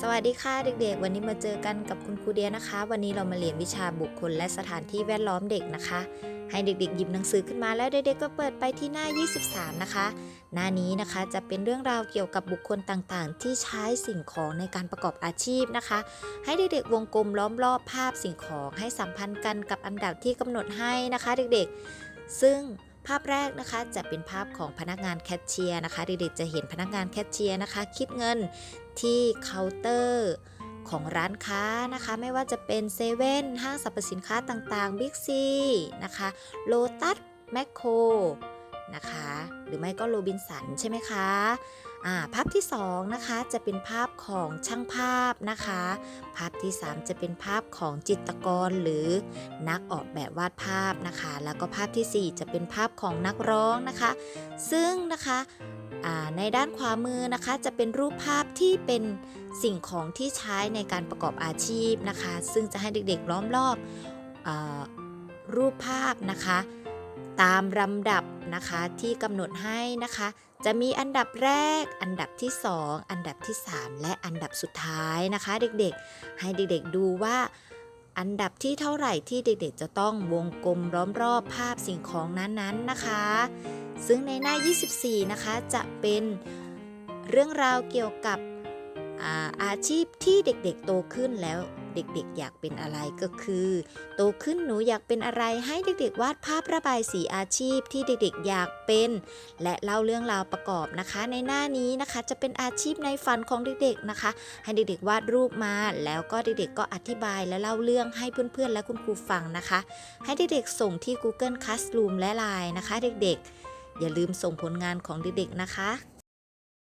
สวัสดีค่ะเด็กๆ วันนี้มาเจอกันกับคุณครูเดียนะคะ วันนี้เรามาเรียนวิชาบุคคลและสถานที่แวดล้อมเด็กนะคะ ให้เด็กๆ หยิบหนังสือขึ้นมาแล้วเด็กๆก็เปิดไปที่หน้า 23 นะคะ หน้านี้นะคะจะเป็นเรื่องราวเกี่ยวกับบุคคลต่างๆ ที่ใช้สิ่งของในการประกอบอาชีพนะคะ ให้เด็กๆวงกลมล้อมรอบภาพสิ่งของให้สัมพันธ์กันกับอันดับที่กำหนดให้นะคะ เด็กๆ ซึ่ง ภาพแรกนะคะจะเป็นภาพของพนักงานแคชเชียร์นะคะ เด็กๆจะเห็นพนักงานแคชเชียร์นะคะ คิดเงินที่เคาน์เตอร์ของร้านค้านะคะ ไม่ว่าจะเป็นเซเว่นห้างสรรพสินค้าต่างๆบิ๊กซีนะคะโลตัสแมคโคร นะคะ หรือไม่ก็โรบินสันใช่ไหมคะภาพที่2นะคะจะเป็นภาพของช่างภาพนะคะ ภาพที่ 3 จะเป็นภาพของจิตรกรหรือนักออกแบบวาดภาพนะคะ แล้วก็ภาพทีสี่ 4 จะเป็นภาพของนักร้องนะคะ ซึ่งนะคะในด้านขวามือนะคะจะเป็นรูปภาพที่เป็นสิ่งของที่ใช้ในการประกอบอาชีพนะคะ ซึ่งจะให้เด็กๆล้อมรอบอรูปภาพนะคะ ตามลำดับนะคะที่กำหนดให้นะคะ จะมีอันดับแรก อันดับที่ 2 อันดับที่ 3 และอันดับสุดท้ายนะคะ เด็กๆ ให้เด็กๆดูว่า อันดับที่เท่าไหร่ที่เด็กๆ จะต้องวงกลมล้อมรอบภาพสิ่งของนั้นๆนะคะ ซึ่งในหน้า 24 นะคะจะเป็นเรื่องราวเกี่ยวกับ อาชีพที่เด็กๆโตขึ้นแล้วเด็กๆ อยากเป็นอะไรก็คือ โตขึ้นหนูอยากเป็นอะไรให้เด็กๆ วาดภาพระบายสีอาชีพที่เด็กๆ อยากเป็น และเล่าเรื่องราวประกอบนะคะ ในหน้านี้นะคะจะเป็นอาชีพในฝันของเด็กๆนะคะ ให้เด็กๆ วาดรูปมาแล้วก็เด็กๆ ก็อธิบายและเล่าเรื่องให้เพื่อนๆ และคุณครูฟังนะคะ ให้เด็กๆ ส่งที่ Google Classroom และ Line นะคะ เด็กๆ อย่าลืมส่งผลงานของเด็กๆ นะคะ